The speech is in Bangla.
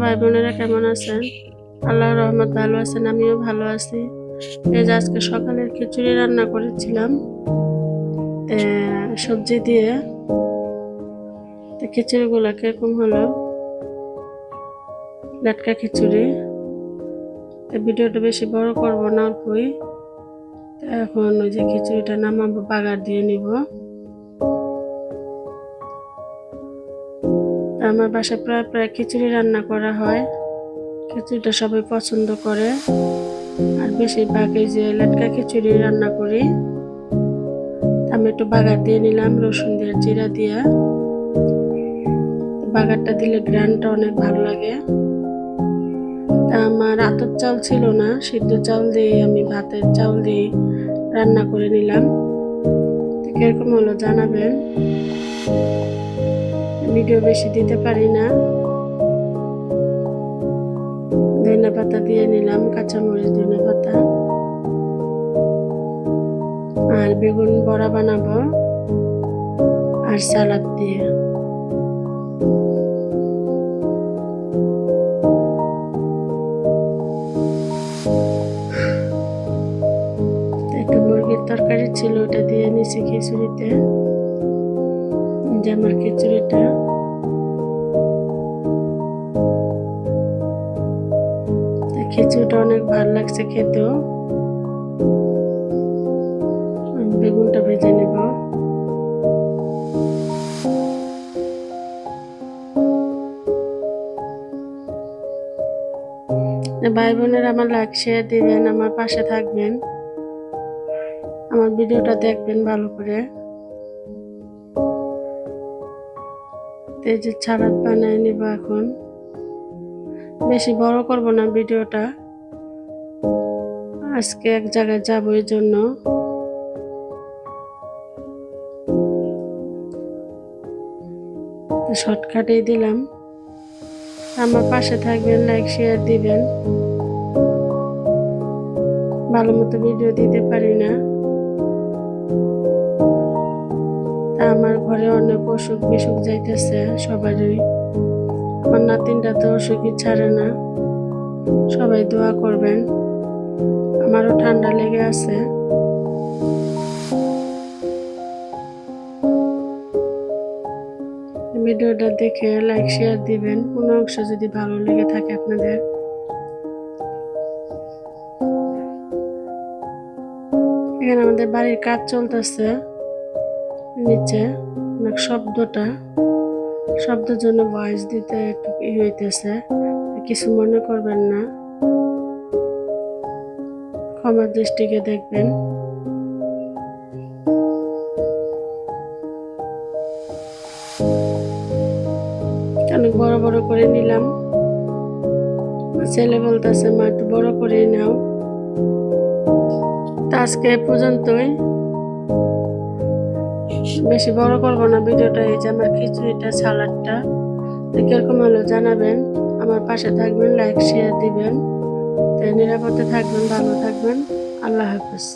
ভাই বোনেরা কেমন আছেন? আল্লাহ রহমত ভালো আছেন, আমিও ভালো আছি। এই যে আজকে সকালের খিচুড়ি রান্না করেছিলাম। সবজি দিয়ে। তো খিচুড়িগুলো কীরকম হলো? লাটকা খিচুড়ি। ভিডিওটা বেশি বড় করব না অল্পই। এখন ওই যে খিচুড়িটা নামাবো, বাগার দিয়ে নিব। আমার বাসায় প্রায় প্রায় খিচুড়ি রান্না করা হয়। খিচুড়িটা সবাই পছন্দ করে। আর বেশিরভাগ এই যে লাটকা খিচুড়ি রান্না করি। আমি একটু বাগার দিয়ে নিলাম, রসুন দিয়ে, জিরা দিয়ে। বাগারটা দিলে গ্রানটা অনেক ভালো লাগে। তা আমার আতর চাল ছিল না, সিদ্ধ চাল দিয়ে আমি ভাতের চাল দিয়ে রান্না করে নিলাম। কীরকম হলো জানাবেন? ভিডিও বেশি দিতে পারি না। ধনে পাতা দিয়ে নিলাম, কাঁচামরিচ, ধনে পাতা। আর বেগুন বড়া বানাবো আর সালাদ দিয়ে। একটা মুরগির তরকারি ছিল, ওটা দিয়ে নিছি খিচুড়িতে। যে আমার খিচুড়িটা। খিচুড়িটা অনেক ভালো লাগছে খেতেও। বেগুনটা ভেজে নেব। ভাই বোনের আমার লাইক শেয়ার দিবেন, আমার পাশে থাকবেন। আমার ভিডিওটা দেখবেন ভালো করে। তো এই যে ছাড়াত বানায় নিব এখন। বেশি বড় করব না ভিডিওটা। আজকে এক জায়গায় যাব এই জন্য। শর্টকাটেই দিলাম। আমার পাশে থাকবেন লাইক শেয়ার দিবেন। ভালো মতো ভিডিও দিতে পারি না। আমার ঘরে অনেক অসুখ বিসুখ যাইতেছে, সবারই। আমার নাতিনটা তো অসুখই ছাড়ে না। সবাই দোয়া করবেন। আমারও ঠান্ডা লেগে আছে। ভিডিওটা দেখে লাইক শেয়ার দিবেন। কোনো অংশ যদি ভালো লেগে থাকে আপনাদের। এখানে আমাদের বাড়ির কাজ চলতেছে। নিচে অনেক শব্দটা, শব্দের জন্য ভয়েস দিতে একটু ই হইতেছে, কিছু মনে করবেন না। ক্ষমার দৃষ্টিকে দেখবেন। অনেক বড় বড় করে নিলাম। ছেলে বলতেছে, মা, একটু বড় করে নাও। তা আজকে পর্যন্তই। বেশি বড় করব না, ভিডিওটা এই যে আমার খিচুড়িটা সালাডটা তো কীরকম হলো জানাবেন, আমার পাশে থাকবেন লাইক শেয়ার দিবেন। তাই নিরাপদে থাকবেন, ভালো থাকবেন। আল্লাহ হাফেজ।